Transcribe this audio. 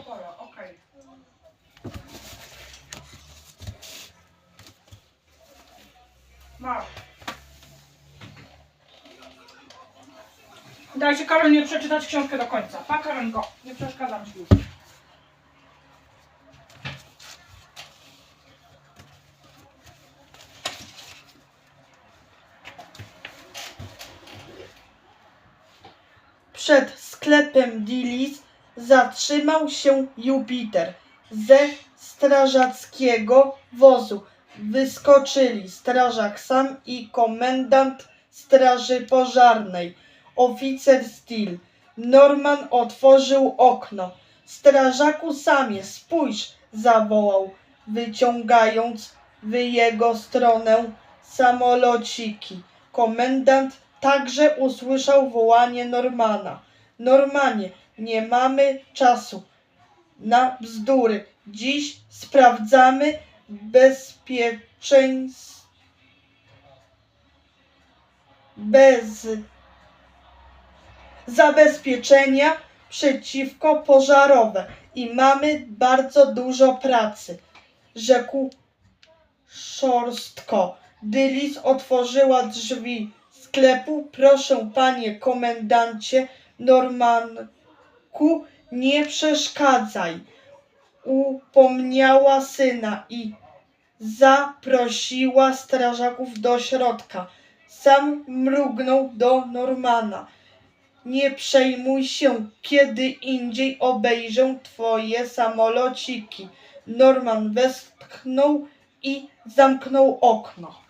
Opora, okej. Masz. Dajcie Karol nie przeczytać książkę do końca. Pa Karol go, nie przeszkadzam ci już. Przed sklepem Dilis zatrzymał się Jupiter. Ze strażackiego wozu wyskoczyli strażak sam i komendant straży pożarnej, oficer Steel. Norman otworzył okno. Strażaku samie, spójrz, zawołał, wyciągając w jego stronę samolociki. Komendant także usłyszał wołanie Normana. Normanie, nie mamy czasu na bzdury. Dziś sprawdzamy bezpieczeństwo. Bez zabezpieczenia przeciwko pożarowe i mamy bardzo dużo pracy, rzekł szorstko. Dylis otworzyła drzwi sklepu. Proszę, panie komendancie Nie przeszkadzaj. Upomniała syna i zaprosiła strażaków do środka. Sam mrugnął do Normana. Nie przejmuj się, kiedy indziej obejrzę twoje samolociki. Norman westchnął i zamknął okno.